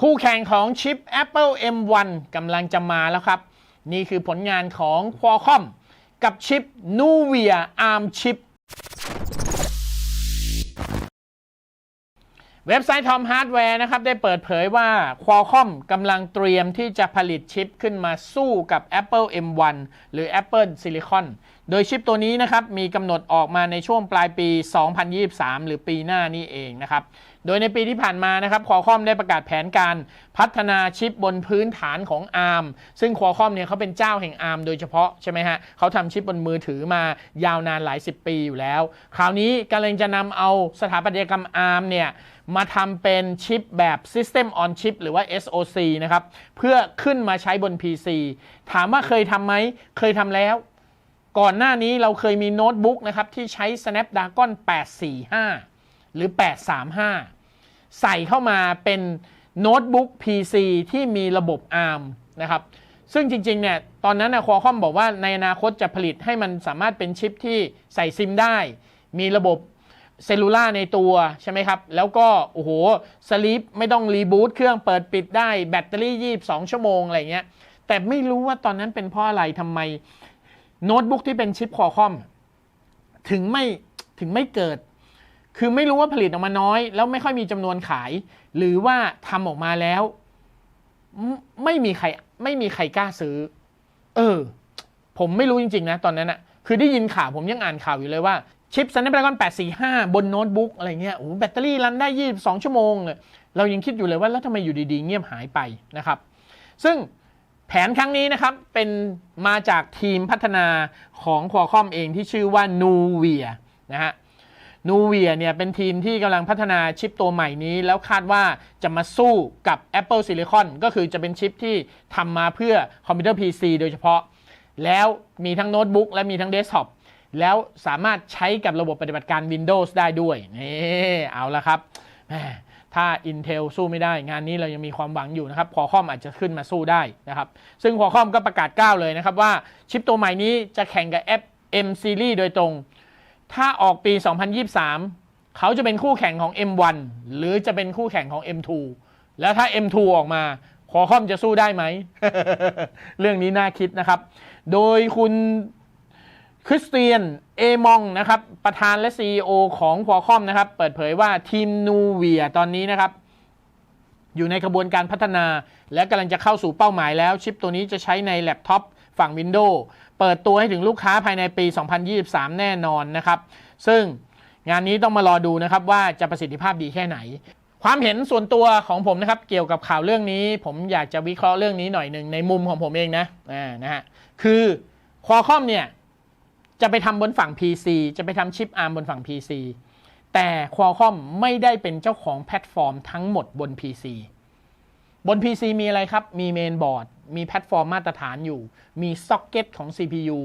คู่แข่งของชิป Apple M1 กำลังจะมาแล้วครับ นี่คือผลงานของ Qualcomm กับชิป Nuvia ARM Chip เว็บไซต์ Tom Hardware นะครับ ได้เปิดเผยว่า Qualcomm กำลังเตรียมที่จะผลิตชิปขึ้นมาสู้กับ Apple M1 หรือ Apple Silicon โดยชิปตัวนี้นะครับมีกำหนดออกมาในช่วงปลายปี 2023 หรือปีหน้านี่เองนะครับ โดยในปีที่ผ่านมานะครับ Qualcomm ได้ประกาศแผนการพัฒนาชิปบนพื้นฐานของ ARM ซึ่ง Qualcomm เนี่ยเขาเป็นเจ้าแห่ง ARM โดยเฉพาะใช่ไหมฮะเขาทำชิปบนมือถือมายาวนานหลายสิบปีอยู่แล้ว คราวนี้กำลังจะนำเอาสถาปัตยกรรม ARM เนี่ยมาทำเป็นชิปแบบ System on Chip หรือว่า SoC นะครับเพื่อขึ้นมาใช้บน PC ถามว่าเคยทำไหมเคยทำแล้ว ก่อนหน้านี้เราเคยมีโน้ตบุ๊กนะครับที่ใช้ Snapdragon 845 หรือ 835 ใส่เข้ามาเป็นโน้ตบุ๊ก PC ที่มีระบบ ARM นะครับ ซึ่งจริงๆเนี่ยตอนนั้นนะคอคอมบอกว่าในอนาคตจะผลิตให้มันสามารถเป็นชิปที่ใส่ซิมได้ มีระบบเซลลูล่าในตัวใช่ไหมครับ แล้วก็ โอ้โหสลีปไม่ต้องรีบูตเครื่องเปิดปิดได้แบตเตอรี่ 22 ชั่วโมง อะไรเงี้ย แต่ไม่รู้ว่าตอนนั้นเป็นเพราะอะไรทำไม โน้ตบุ๊กที่เป็นชิปคอคอมถึงไม่ถึงไม่เกิด คือไม่รู้ว่าผลิตออกมาน้อย แล้วไม่ค่อยมีจำนวนขาย หรือว่าทำออกมาแล้ว ไม่มีใครไม่มีใครกล้าซื้อ เออ ผมไม่รู้จริง ๆ นะ ตอนนั้นอะคือได้ยินข่าวผมยังอ่านข่าวอยู่เลยว่า ชิป Snapdragon 845 บนโน้ตบุ๊กอะไรเงี้ยโอ้แบตเตอรี่รันได้ 22 ชั่วโมงเลยเรายังคิดอยู่เลยว่าแล้วทำไมอยู่ดีๆ เงียบหายไปนะครับ ซึ่ง แผนครั้งนี้นะครับ เป็นมาจากทีมพัฒนาของ Qualcomm เองที่ชื่อว่า Nuvia นะฮะนูเวียเนี่ยเป็นทีมที่กำลังพัฒนาชิปตัวใหม่นี้ แล้วคาดว่าจะมาสู้กับ Apple Silicon ก็คือจะเป็นชิปที่ทำมาเพื่อคอมพิวเตอร์ PC โดยเฉพาะ แล้วมีทั้งโน้ตบุ๊กและมีทั้งเดสก์ท็อปแล้วสามารถใช้กับระบบปฏิบัติการ Windows ได้ด้วยนี่เอาละครับแม ถ้า Intel สู้ไม่ได้งานนี้เรายังมีความหวังอยู่นะครับ Qualcomm อาจจะขึ้นมาสู้ได้นะครับ ซึ่ง Qualcomm ก็ประกาศก้าวเลยนะครับว่าชิปตัวใหม่นี้จะแข่งกับ M Series โดยตรง ถ้าออกปี 2023 เขาจะเป็นคู่แข่งของ M1 หรือจะเป็นคู่แข่งของ M2 แล้วถ้า M2 ออกมาคอคอมจะสู้ได้ไหม เรื่องนี้น่าคิดนะครับ โดยคุณ คริสเตียน เอมองนะครับ ประธานและ CEO ของคอคอมนะครับ เปิดเผยว่าทีมนูเวียตอนนี้นะครับ อยู่ในกระบวนการพัฒนา และกำลังจะเข้าสู่เป้าหมายแล้ว ชิปตัวนี้จะใช้ในแล็ปท็อปฝั่ง Windows เปิดตัวให้ถึงลูกค้าภายในปี 2023 แน่นอนนะครับ ซึ่งงานนี้ต้องมารอดูนะครับว่าจะประสิทธิภาพดีแค่ไหน ความเห็นส่วนตัวของผมนะครับ เกี่ยวกับข่าวเรื่องนี้ ผมอยากจะวิเคราะห์เรื่องนี้หน่อยหนึ่งในมุมของผมเองนะอ่านะฮะคือคอคอมเนี่ย จะไปทำบนฝั่ง PC จะไปทำชิป ARM บนฝั่ง PC แต่ Qualcomm ไม่ได้เป็นเจ้าของแพลตฟอร์มทั้งหมดบน PC บน PC มีอะไรครับ มีเมนบอร์ด มีแพลตฟอร์มมาตรฐานอยู่ มีซ็อกเก็ตของ CPU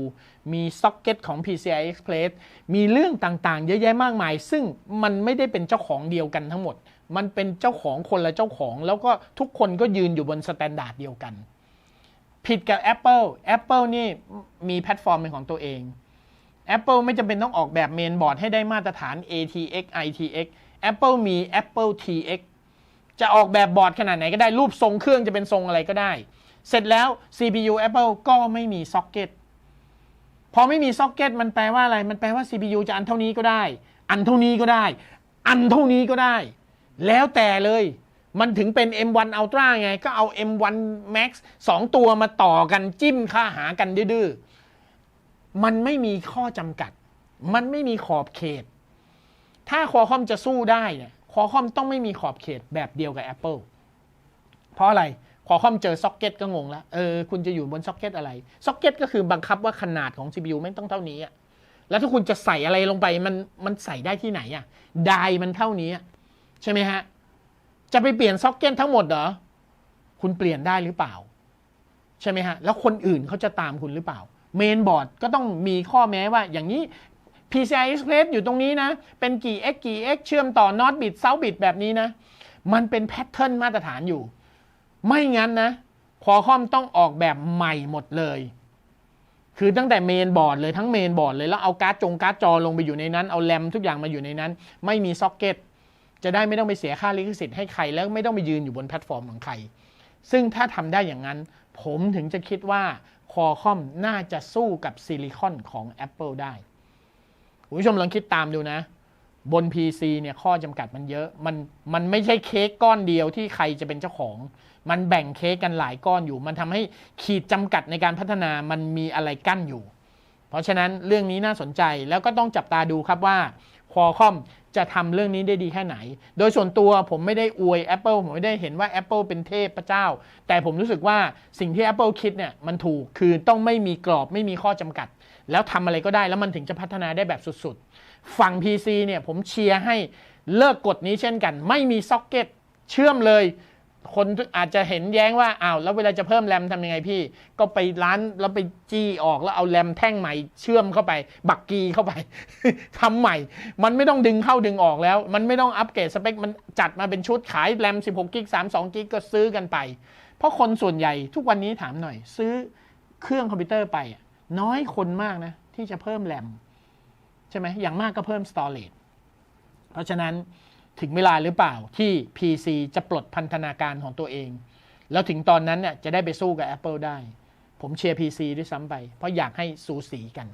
มีซ็อกเก็ตของ PCI Express มีเรื่องต่างๆ เยอะแยะมากมาย ซึ่งมันไม่ได้เป็นเจ้าของเดียวกันทั้งหมด มันเป็นเจ้าของคนละเจ้าของ แล้วก็ทุกคนก็ยืนอยู่บนสแตนดาร์ดเดียวกัน ผิดกับ Apple Apple นี่มีแพลตฟอร์มเป็นของตัวเอง Apple ไม่จำเป็นต้องออกแบบเมนบอร์ดให้ได้มาตรฐาน ATX ITX Apple มี Apple TX จะออกแบบบอร์ดขนาดไหนก็ได้รูปทรงเครื่องจะเป็นทรงอะไรก็ได้ เสร็จแล้ว CPU Apple ก็ไม่มีซ็อกเก็ตพอไม่มีซ็อกเก็ตมันแปลว่าอะไร มันแปลว่า CPU จะอันเท่านี้ก็ได้ อันเท่านี้ก็ได้ อันเท่านี้ก็ได้ แล้วแต่เลย มันถึงเป็น M1 Ultra ไง ก็เอา M1 Max 2 ตัวมาต่อกันจิ้มค่าหากันดื้อๆ มันไม่มีข้อจำกัด มันไม่มีขอบเขต ถ้าคอคอมจะสู้ได้เนี่ยคอคอมต้องไม่มีขอบเขตแบบเดียวกับ Apple เพราะอะไรคอคอมเจอซ็อกเก็ตก็งงแล้ว เออ คุณจะอยู่บนซ็อกเก็ตอะไร ซ็อกเก็ตก็คือบังคับว่าขนาดของ CPU ไม่ต้องเท่านี้อะแล้วถ้าคุณจะใส่อะไรลงไป มัน มันใส่ได้ที่ไหนอะไดมันเท่านี้อะใช่ไหมฮะ จะไปเปลี่ยนซ็อกเก็ตทั้งหมดเหรอ คุณเปลี่ยนได้หรือเปล่า ใช่ไหมฮะ แล้วคนอื่นเขาจะตามคุณหรือเปล่า เมนบอร์ดก็ต้องมีข้อแม้ว่าอย่างนี้ PCI Express อยู่ตรงนี้นะ เป็นกี่ x กี่ x เชื่อมต่อ n o t bit South bit แบบนี้นะ มันเป็นแพทเทิร์นมาตรฐานอยู่ ไม่งั้นนะคอคอมต้องออกแบบใหม่หมดเลย คือตั้งแต่เมนบอร์ดเลยทั้งเมนบอร์ดเลย แล้วเอาการ์ดจงการ์ดจอลงไปอยู่ในนั้น เอาแรมทุกอย่างมาอยู่ในนั้น ไม่มีซ็อกเก็ตจะได้ไม่ต้องไปเสียค่าลิขสิทธิ์ให้ใคร แล้วไม่ต้องไปยืนอยู่บนแพลตฟอร์มของใคร ซึ่งถ้าทำได้อย่างนั้น ผมถึงจะคิดว่า คอคอมน่าจะสู้กับซิลิคอนของ Apple ได้คุณผู้ชมลองคิดตามดูนะ บน PC เนี่ยข้อจำกัดมันเยอะ มันมันไม่ใช่เค้กก้อนเดียวที่ใครจะเป็นเจ้าของ มันแบ่งเค้กกันหลายก้อนอยู่ มันทำให้ขีดจำกัดในการพัฒนามันมีอะไรกั้นอยู่ เพราะฉะนั้นเรื่องนี้น่าสนใจแล้วก็ต้องจับตาดูครับว่า Qualcomm จะทำเรื่องนี้ได้ดีแค่ไหน โดยส่วนตัวผมไม่ได้อวย Apple ผมไม่ได้เห็นว่า Apple เป็นเทพเจ้า แต่ผมรู้สึกว่าสิ่งที่ Apple คิดเนี่ยมันถูกคือต้องไม่มีกรอบไม่มีข้อจำกัด แล้วทำอะไรก็ได้แล้วมันถึงจะพัฒนาได้แบบสุดๆ ฝั่ง PC เนี่ยผมเชียร์ให้เลิกกฎนี้เช่นกัน ไม่มีซ็อกเก็ตเชื่อมเลย คนอาจจะเห็นแย้งว่าอ้าวแล้วเวลาจะเพิ่มแรมทำยังไงพี่ ก็ไปร้านแล้วไปจี้ออกแล้วเอาแรมแท่งใหม่เชื่อมเข้าไป บักกีเข้าไปทำใหม่ มันไม่ต้องดึงเข้าดึงออกแล้ว มันไม่ต้องอัปเกรดสเปค มันจัดมาเป็นชุดขายแรม 16กิก32กิกก็ซื้อกันไป เพราะคนส่วนใหญ่ทุกวันนี้ถามหน่อย ซื้อเครื่องคอมพิวเตอร์ไปน้อยคนมากนะ ที่จะเพิ่มแรมใช่ไหมอย่างมากก็เพิ่ม storage เพราะฉะนั้น ถึงเวลาหรือเปล่าที่ PC จะปลดพันธนาการของตัวเอง แล้วถึงตอนนั้นเนี่ยจะได้ไปสู้กับ Apple ได้ ผมเชียร์ PC ด้วยซ้ำไป เพราะอยากให้สูสีกัน